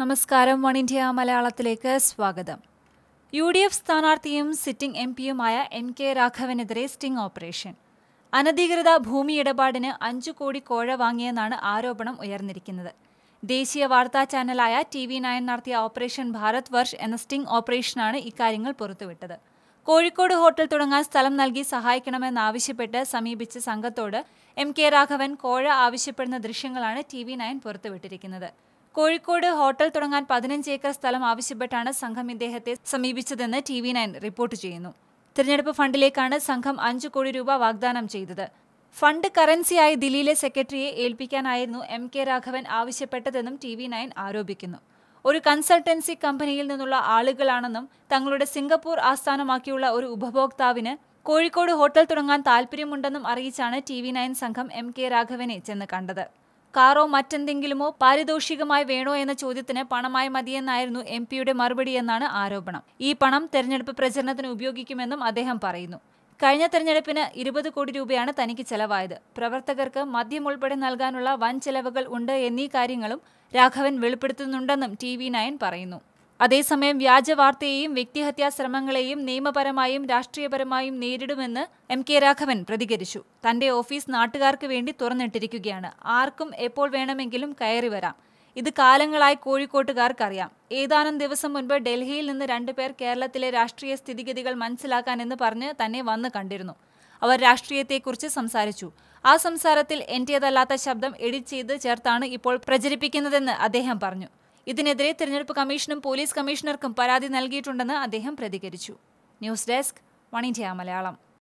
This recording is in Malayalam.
നമസ്കാരം വൺ ഇന്ത്യ മലയാളത്തിലേക്ക് സ്വാഗതം. യു ഡി എഫ് സ്ഥാനാർത്ഥിയും സിറ്റിംഗ് എം പിയുമായ എൻ കെ രാഘവനെതിരെ സ്റ്റിംഗ് ഓപ്പറേഷൻ. അനധികൃത ഭൂമി ഇടപാടിന് അഞ്ചു കോടി കോഴ വാങ്ങിയെന്നാണ് ആരോപണം ഉയർന്നിരിക്കുന്നത്. ദേശീയ വാർത്താ ചാനലായ ടി വി നയൻ നടത്തിയ ഓപ്പറേഷൻ ഭാരത് വർഷ് എന്ന സ്റ്റിംഗ് ഓപ്പറേഷനാണ് ഇക്കാര്യങ്ങൾ പുറത്തുവിട്ടത്. കോഴിക്കോട് ഹോട്ടൽ തുടങ്ങാൻ സ്ഥലം നൽകി സഹായിക്കണമെന്നാവശ്യപ്പെട്ട് സമീപിച്ച സംഘത്തോട് എം കെ രാഘവൻ കോഴ ആവശ്യപ്പെടുന്ന ദൃശ്യങ്ങളാണ് ടി വി നയൻ പുറത്തുവിട്ടിരിക്കുന്നത്. കോഴിക്കോട് ഹോട്ടൽ തുടങ്ങാൻ പതിനഞ്ച് ഏക്കർ സ്ഥലം ആവശ്യപ്പെട്ടാണ് സംഘം ഇദ്ദേഹത്തെ സമീപിച്ചതെന്ന് ടി വി നയൻ റിപ്പോർട്ട് ചെയ്യുന്നു. തിരഞ്ഞെടുപ്പ് ഫണ്ടിലേക്കാണ് സംഘം അഞ്ചു കോടി രൂപ വാഗ്ദാനം ചെയ്തത്. ഫണ്ട് കറൻസിയായി ദില്ലിയിലെ സെക്രട്ടറിയെ ഏൽപ്പിക്കാനായിരുന്നു എം കെ രാഘവൻ ആവശ്യപ്പെട്ടതെന്നും ടി വി നയൻ ആരോപിക്കുന്നു. ഒരു കൺസൾട്ടൻസി കമ്പനിയിൽ നിന്നുള്ള ആളുകളാണെന്നും തങ്ങളുടെ സിംഗപ്പൂർ ആസ്ഥാനമാക്കിയുള്ള ഒരു ഉപഭോക്താവിന് കോഴിക്കോട് ഹോട്ടൽ തുടങ്ങാൻ താൽപ്പര്യമുണ്ടെന്നും അറിയിച്ചാണ് ടി വി നയൻ സംഘം എം കെ രാഘവനെ ചെന്ന് കണ്ടത്. കാറോ മറ്റെന്തെങ്കിലുമോ പാരിതോഷികമായി വേണോ എന്ന ചോദ്യത്തിന് പണമായി മതിയെന്നായിരുന്നു എം പിയുടെ മറുപടിയെന്നാണ് ആരോപണം. ഈ പണം തെരഞ്ഞെടുപ്പ് പ്രചരണത്തിന് ഉപയോഗിക്കുമെന്നും അദ്ദേഹം പറയുന്നു. കഴിഞ്ഞ തെരഞ്ഞെടുപ്പിന് ഇരുപത് കോടി രൂപയാണ് തനിക്ക് ചെലവായത്. പ്രവർത്തകർക്ക് മദ്യം ഉൾപ്പെടെ നൽകാനുള്ള വൻ ചെലവുകൾ ഉണ്ട് എന്നീ കാര്യങ്ങളും രാഘവൻ വെളിപ്പെടുത്തുന്നുണ്ടെന്നും ടി വി നയൻ പറയുന്നു. അതേസമയം വ്യാജ വാർത്തയെയും വ്യക്തിഹത്യാ ശ്രമങ്ങളെയും നിയമപരമായും രാഷ്ട്രീയപരമായും നേരിടുമെന്ന് എം കെ രാഘവൻ പ്രതികരിച്ചു. തന്റെ ഓഫീസ് നാട്ടുകാർക്ക് വേണ്ടി തുറന്നിട്ടിരിക്കുകയാണ്. ആർക്കും എപ്പോൾ വേണമെങ്കിലും കയറി വരാം. ഇത് കാലങ്ങളായി കോഴിക്കോട്ടുകാർക്കറിയാം. ഏതാനും ദിവസം മുൻപ് ഡൽഹിയിൽ നിന്ന് രണ്ടുപേർ കേരളത്തിലെ രാഷ്ട്രീയ സ്ഥിതിഗതികൾ മനസ്സിലാക്കാനെന്ന് പറഞ്ഞ് തന്നെ വന്ന് കണ്ടിരുന്നു. അവർ രാഷ്ട്രീയത്തെക്കുറിച്ച് സംസാരിച്ചു. ആ സംസാരത്തിൽ എന്റേതല്ലാത്ത ശബ്ദം എഡിറ്റ് ചെയ്ത് ചേർത്താണ് ഇപ്പോൾ പ്രചരിപ്പിക്കുന്നതെന്ന് അദ്ദേഹം പറഞ്ഞു. ഇതിനെതിരെ തിരഞ്ഞെടുപ്പ് കമ്മീഷനും പോലീസ് കമ്മീഷണർക്കും പരാതി നൽകിയിട്ടുണ്ടെന്ന് അദ്ദേഹം പ്രതികരിച്ചു. News desk one India Malayalam.